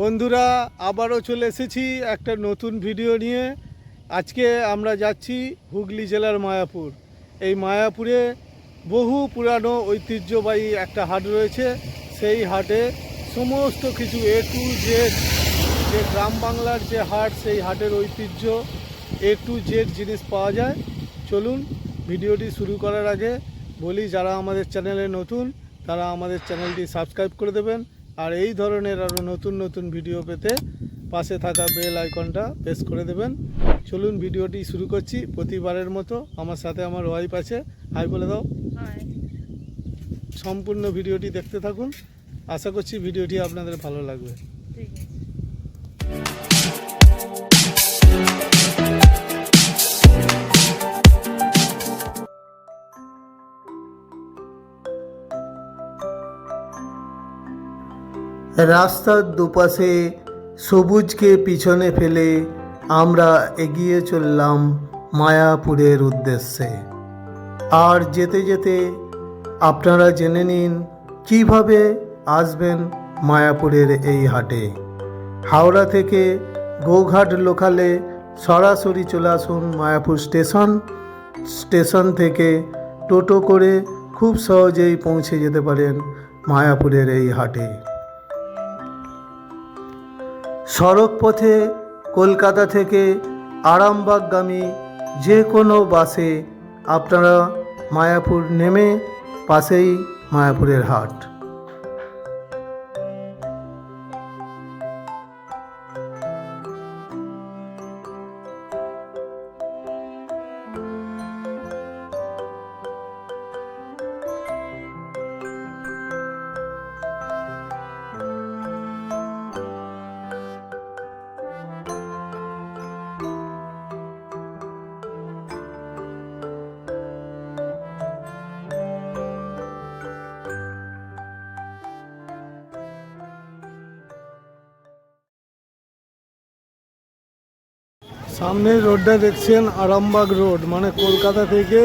বন্ধুরা, আবারও চলে এসেছি একটা নতুন ভিডিও নিয়ে। আজকে আমরা যাচ্ছি হুগলি জেলার মায়াপুর। এই মায়াপুরে বহু পুরানো ঐতিহ্যবাহী একটা হাট রয়েছে। সেই হাটে সমস্ত কিছু এ টু জেড যে গ্রাম বাংলার যে হাট, সেই হাটের ঐতিহ্য এ টু জেড জিনিস পাওয়া যায়। চলুন, ভিডিওটি শুরু করার আগে বলি, যারা আমাদের চ্যানেলে নতুন, তারা আমাদের চ্যানেলটি সাবস্ক্রাইব করে দেবেন। আর এই ধরনের আরও নতুন নতুন ভিডিও পেতে পাশে থাকা বেল আইকনটা প্রেস করে দেবেন। চলুন ভিডিওটি শুরু করছি প্রতিবারের মতো। আমার সাথে আমার ওয়াইফ আছে। হাই বলে দাও। সম্পূর্ণ ভিডিওটি দেখতে থাকুন। আশা করছি ভিডিওটি আপনাদের ভালো লাগবে। রাস্তার দুপাশে সবুজকে পিছনে ফেলে আমরা এগিয়ে চললাম মায়াপুরের উদ্দেশ্যে। আর যেতে যেতে আপনারা জেনে নিন কীভাবে আসবেন মায়াপুরের এই হাটে। হাওড়া থেকে গৌঘাট লোকালে সরাসরি চলে আসুন মায়াপুর স্টেশন। স্টেশন থেকে টোটো করে খুব সহজেই পৌঁছে যেতে পারেন মায়াপুরের এই হাটে। সড়ক পথে কলকাতা থেকে আরামবাগগামী যে কোনো বাসে আপনারা মায়াপুর নেমে পাশেই মায়াপুরের হাট। সামনের রোডটা দেখছেন আরামবাগ রোড মানে কলকাতা থেকে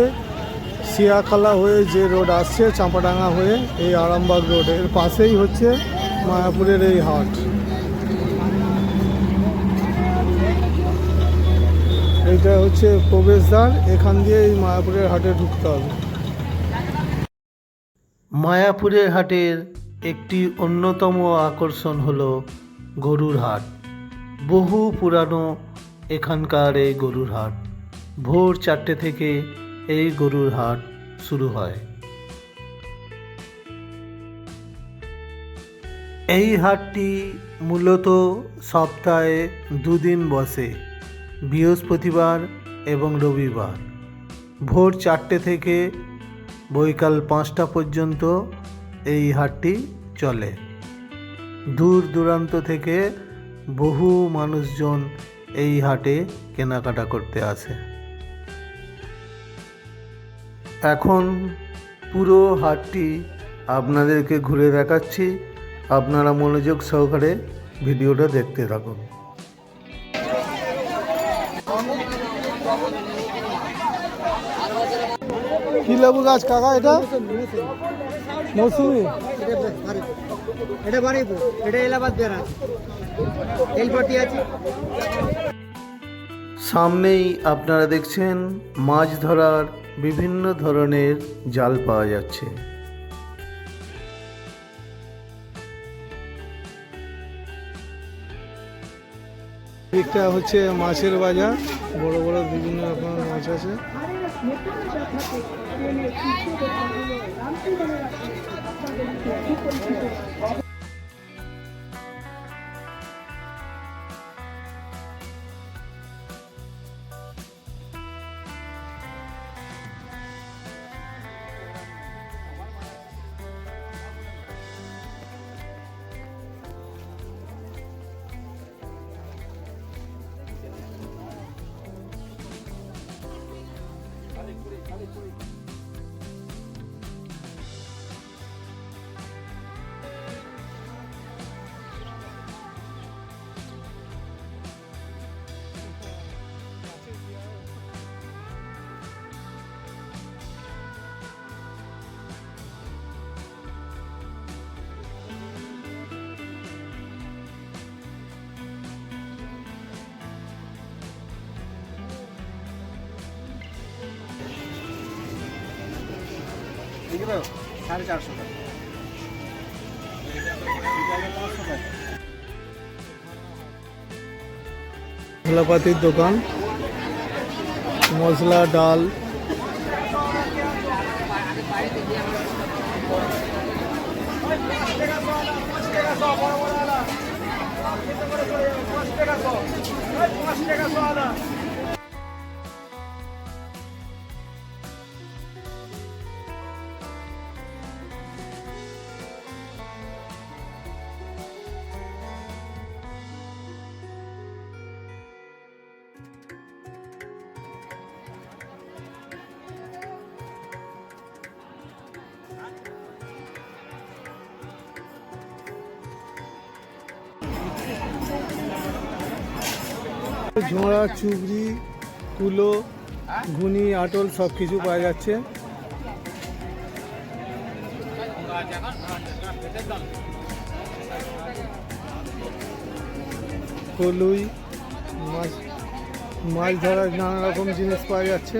সিয়াখালা হয়ে যে রোড আসছে, চাঁপাডাঙ্গা হয়ে এই আরামবাগ রোড, এর পাশেই হচ্ছে মায়াপুরের এই হাট। এইটা হচ্ছে প্রবেশদ্বার, এখান দিয়ে এই মায়াপুরের হাটে ঢুকতে হবে। মায়াপুরের হাটের একটি অন্যতম আকর্ষণ হলো গরুর হাট। বহু পুরানো এখানকার এই গরুর হাট। ভোর চারটে থেকে এই গরুর হাট শুরু হয়। এই হাটটি মূলত সপ্তাহে দুদিন বসে, বৃহস্পতিবার এবং রবিবার। ভোর চারটে থেকে বৈকাল পাঁচটা পর্যন্ত এই হাটটি চলে। দূর দূরান্ত থেকে বহু মানুষজন এই হাটে কেনাকাটা করতে আসে। এখন পুরো হাটটি আপনাদেরকে ঘুরে দেখাচ্ছি। আপনারা মনোযোগ সহকারে ভিডিওটা দেখতে থাকুন। লেবু গাছ কাকা এটা? মৌসুমি। এটা বাড়িপুর এটা এলাহাবাদ বেড়া। তেলপাটি আছে। সামনেই আপনারা দেখছেন মাছ ধরার বিভিন্ন ধরনের জাল পাওয়া যাচ্ছে। দিকটা হচ্ছে মাছের বাজার বড় বড় বিভিন্ন রকমের মাছ আছে। নেতারা quickly. এগুলো সাড়ে চারশো টাকা মশলাপাতির দোকান মশলা ডাল ঝোড়া, চুবড়ি, কুলো, ঘুনি, আটল সব কিছু পাওয়া যাচ্ছে। কলুই, মাছ মাছ ধরার নানা রকম জিনিস পাওয়া যাচ্ছে।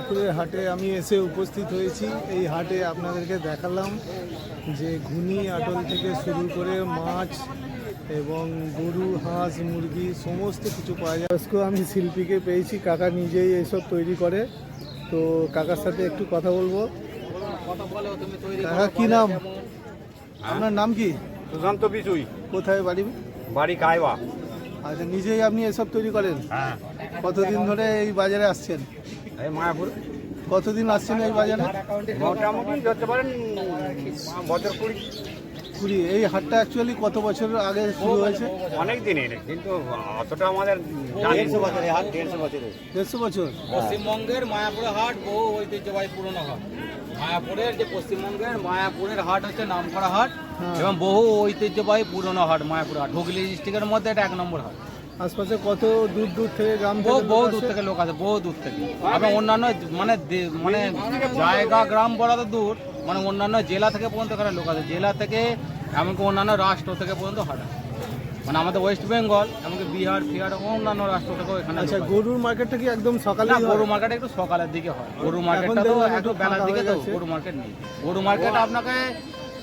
মায়াপুরের হাটে আমি এসে উপস্থিত হয়েছি। এই হাটে আপনাদেরকে দেখালাম যে ঘুনি আটল থেকে শুরু করে মাছ এবং গরু হাঁস মুরগি সমস্ত কিছু পাওয়া যায়। আমি শিল্পীকে পেয়েছি কাকা নিজেই এসব তৈরি করে। তো কাকার সাথে একটু কথা বলব। কাকা কি নাম? আপনার নাম কি? সুশান্ত বিচুই কোথায় বাড়ি? বাড়ি কায়বা আচ্ছা নিজেই আপনি এসব তৈরি করেন? হ্যাঁ। কতদিন ধরে এই বাজারে আসছেন? মায়াপুর। কতদিন আসছেন এই বাজারে? মোটামুটি ধরতে পারেন বছর কুড়ি। কুড়ি। এই হাটটা অ্যাকচুয়ালি কত বছর আগে শুরু হয়েছে? অনেক দিনের কিন্তু অতটা আমাদের দেড়শো বছরে হাট দেড়শো বছরে দেড়শো বছর? পশ্চিমবঙ্গের মায়াপুরের হাট বহু ঐতিহ্যবাহী পুরনো হাট। মায়াপুরের যে পশ্চিমবঙ্গের মায়াপুরের হাট হচ্ছে নামকরা হাট হ্যাঁ। এবং বহু ঐতিহ্যবাহী পুরনো হাট মায়াপুর হাট। হুগলি ডিস্ট্রিক্টের মধ্যে এটা এক নম্বর হাট। আশপাশে কত দূর দূর থেকে গ্রাম বহু থেকে বহু দূর থেকে লোক আছে বহু দূর থেকে। এবং অন্যান্য মানে মানে জায়গা গ্রাম বলা তো দূর মানে অন্যান্য জেলা থেকে পর্যন্ত এখানে লোক আছে জেলা থেকে এমনকি অন্যান্য রাষ্ট্র থেকে পর্যন্ত হাট। মানে আমাদের ওয়েস্ট বেঙ্গল এমনকি বিহার ফিহার অন্যান্য রাষ্ট্র থেকেও এখানে আচ্ছা। গরুর মার্কেটটা কি একদম সকালে গরু মার্কেট একটু সকালের দিকে হয়। গরু মার্কেটটা তো একটু বেলার দিকে তো গরু মার্কেট নেই। গরু মার্কেট আপনাকে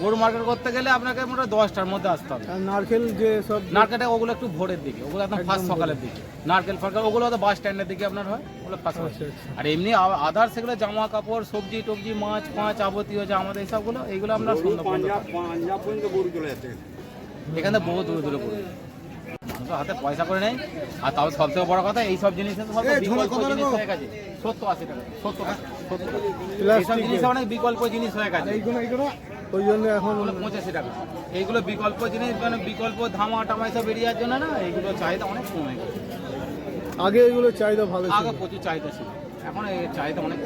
গরু মার্কেট করতে গেলে আপনাকে মোটামুটি দশটার মধ্যে আসতে হবে। নারকেল যে সব নারকেলটা ওগুলো একটু ভোরের দিকে ওগুলো একদম ফার্স্ট সকালের দিকে। নারকেল ফারকেল ওগুলো হয়তো বাস স্ট্যান্ডের দিকে আপনার হয় ওগুলো ফার্স্ট আচ্ছা, আচ্ছা। আর এমনি আদার সেগুলো জামা কাপড় সবজি টবজি মাছ ফাঁচ যাবতীয় যে আমাদের এইসবগুলো এইগুলো আমরা গরু। এখানে বহু দূরে দূরে পড়ে মানুষ হাতে পয়সা করে নেই আর তাও সব থেকে বড় কথা এই সব জিনিসের জিনিস হয়ে গেছে। সত্তর আশি টাকা সত্তর সত্তর এইসব জিনিস অনেক বিকল্প জিনিস হয়ে গেছে। ওই জন্য এখন পঁচাশি টাকা। এইগুলো বিকল্প জিনিস মানে বিকল্প ধামা টামা এসব বেরিয়ে যাওয়ার জন্য না এইগুলো চাহিদা অনেক কমে গেছে। আগে এগুলো চাহিদা ভালো ছিল। আগে প্রচুর চাহিদা ছিল। এখন চাহিদা অনেক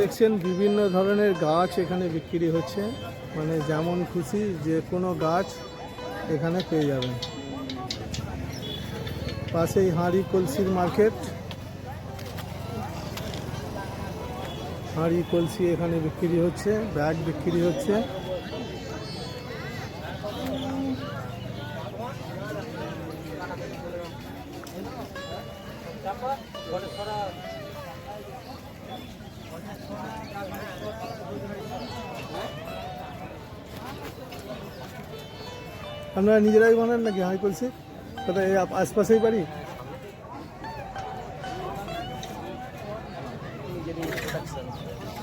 দেখছেন বিভিন্ন ধরনের গাছ এখানে বিক্রি হচ্ছে। মানে যেমন খুশি যে কোনো গাছ এখানে পেয়ে যাবেন। পাশেই হাঁড়ি কলসির মার্কেট। হাঁড়ি, কলসি এখানে বিক্রি হচ্ছে, ব্যাগ বিক্রি হচ্ছে। আপনারা নিজেরাই বানান নাকি হাঁড়ি, কলসি? কোথায় আশপাশেই বাড়ি?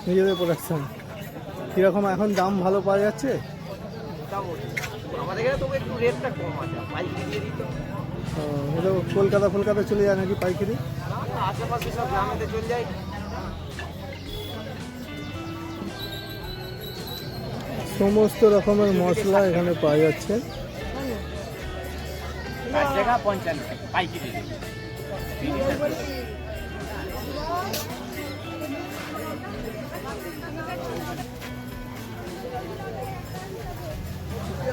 নিজেদের প্রোডাকশন কীরকম এখন দাম ভালো পাওয়া যাচ্ছে? কলকাতা ফলকাতা চলে যায় নাকি পাইকারি? আশেপাশে সব গ্রামেতে চলে যায় সমস্ত রকমের মশলা এখানে পাওয়া যাচ্ছে। পঞ্চান্ন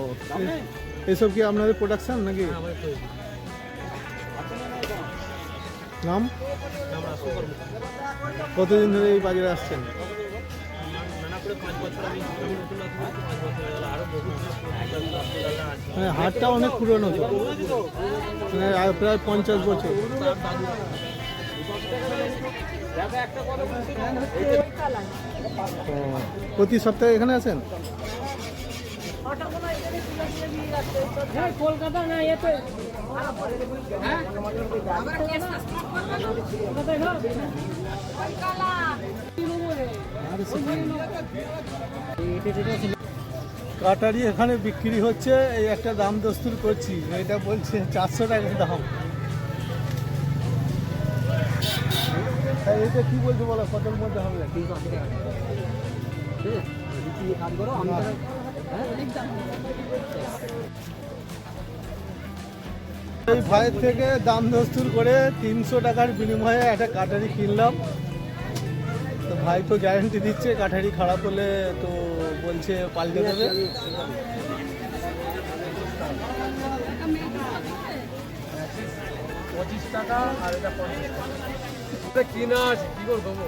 ও, এসব কি আপনাদের প্রোডাকশন নাকি? নাম? কতদিন ধরে এই বাজারে আসছেন? মানে হাটটা অনেক পুরনো তো। মানে প্রায় পঞ্চাশ বছর। প্রতি সপ্তাহে এখানে আছেন? কলকাতা না এতে। কাটারি এখানে বিক্রি হচ্ছে এই একটা দাম দস্তুর করছি এটা বলছে চারশো টাকা দাম। এটা কি বলছে বলো কতর মধ্যে হবে? এই ভাইয়ের থেকে দাম দস্তুর করে তিনশো টাকার বিনিময়ে একটা কাটারি কিনলাম। তো ভাই তো গ্যারান্টি দিচ্ছে, কাঠারি খারাপ হলে তো বলছে পাল্টে দেবে। কিনা আছে কি করে দেবো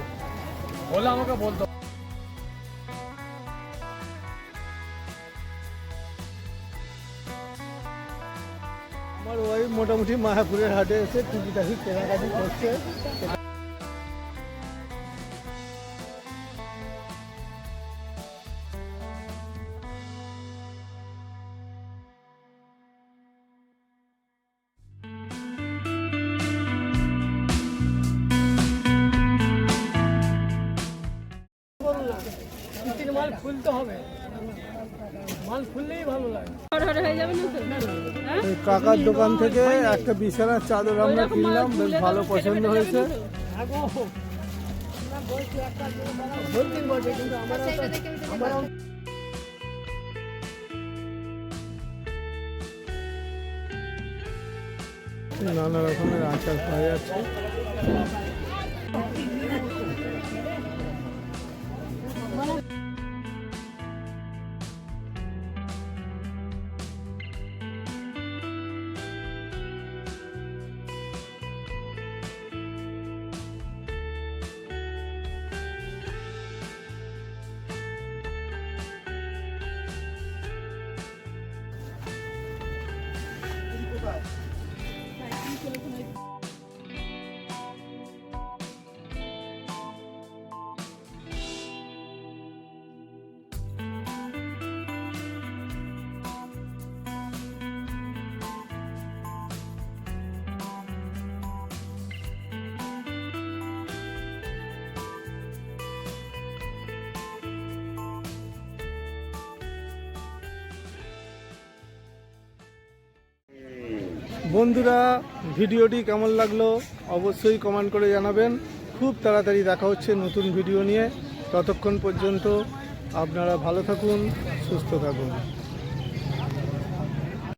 বলে আমাকে বলতো। মোটামুটি মায়াপুরের হাটে এসে টুকিটাকি কেনাকাটি করছে। মাল খুলতে হবে। মাল খুললেই ভালো লাগে। হয়ে যাবে হ্যাঁ কাকার দোকান থেকে একটা বিছানার চাদর আমরা কিনলাম, বেশ ভালো পছন্দ হয়েছে। নানা রকমের আচার পাওয়া যাচ্ছে। বন্ধুরা, ভিডিওটি কেমন লাগল অবশ্যই কমেন্ট করে জানাবেন। খুব তাড়াতাড়ি দেখা হচ্ছে নতুন ভিডিও নিয়ে। ততক্ষণ পর্যন্ত আপনারা ভালো থাকুন, সুস্থ থাকুন।